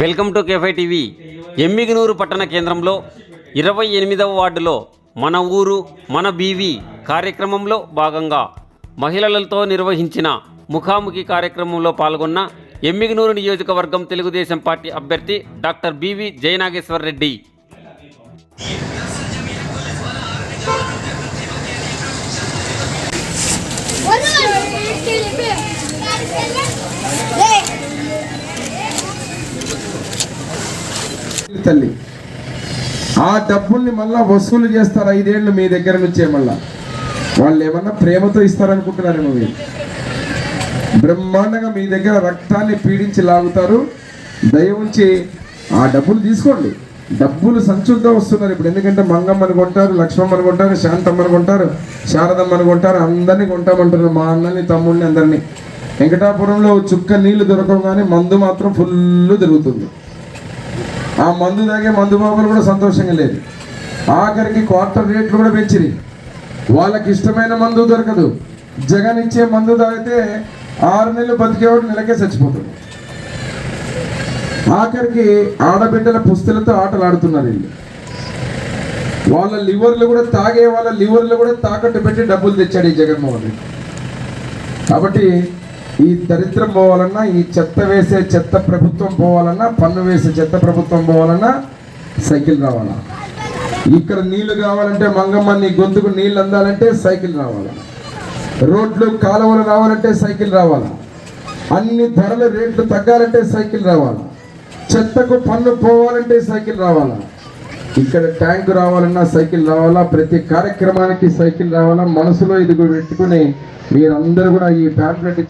Welcome to కేఫై TV Emmiganur పట్టణ కేంద్రంలో ఇరవై ఎనిమిదవ వార్డులో మన ఊరు మన బీవీ కార్యక్రమంలో భాగంగా మహిళలతో నిర్వహించిన ముఖాముఖి కార్యక్రమంలో పాల్గొన్న ఎమ్మిగనూరు నియోజకవర్గం తెలుగుదేశం పార్టీ అభ్యర్థి డాక్టర్ బివి జయనాగేశ్వర్ రెడ్డి తల్లి. ఆ డబ్బుల్ని మళ్ళా వసూలు చేస్తారు? ఐదేళ్ళు మీ దగ్గర నుంచే మళ్ళా. వాళ్ళు ఏమన్నా ప్రేమతో ఇస్తారనుకుంటున్నారేమో మీరు? బ్రహ్మాండంగా మీ దగ్గర రక్తాన్ని పీడించి లాగుతారు. దయ ఉంచి ఆ డబ్బులు తీసుకోండి. డబ్బులు సంచులతో వస్తున్నారు ఇప్పుడు. ఎందుకంటే మంగమ్మ కొంటారు లక్ష్మమ్మ కొంటారు శాంతమ్మని కొంటారు శారదమ్మని కొంటారు అందరినీ కొంటామంటారు మా అన్నని తమ్ముడిని అందరినీ. వెంకటాపురంలో చుక్క నీళ్ళు దొరకగానే మందు మాత్రం ఫుల్ దొరుకుతుంది ఆ మందు తాగే మందు బాబులు కూడా సంతోషంగా లేదు ఆఖరికి క్వార్టర్ రేట్లు కూడా పెంచిరి వాళ్ళకి ఇష్టమైన మందు దొరకదు. జగన్ ఇచ్చే మందు తాగితే ఆరు నెలలు బతికేవాడు నెలకే చచ్చిపోతాడు. ఆఖరికి ఆడబిడ్డల పుస్తులతో ఆటలు ఆడుతున్నారు వీళ్ళు. వాళ్ళ లివర్లు కూడా తాగే వాళ్ళ లివర్లు కూడా తాకట్టు పెట్టి డబ్బులు తెచ్చాడు ఈ జగన్మోహన్ రెడ్డి. కాబట్టి ఈ దరిద్రం పోవాలన్నా ఈ చెత్త వేసే చెత్త ప్రభుత్వం పోవాలన్నా పన్ను వేసే చెత్త ప్రభుత్వం పోవాలన్నా సైకిల్ రావాలా? ఇక్కడ నీళ్ళు కావాలంటే మంగమ్మ నీ గొంతుకు నీళ్ళు అందాలంటే సైకిల్ రావాలా? రోడ్లు కాలువలు రావాలంటే సైకిల్ రావాలా? అన్ని ధరల రేట్లు తగ్గాలంటే సైకిల్ రావాలా? చెత్తకు పన్ను పోవాలంటే సైకిల్ రావాలా? ఇక్కడ ట్యాంక్ రావాలన్నా సైకిల్ రావాలా? ప్రతి కార్యక్రమానికి సైకిల్ రావాలా? మనసులో ఇది పెట్టుకుని మీరందరూ కూడా ఈ ప్యాంప్లెట్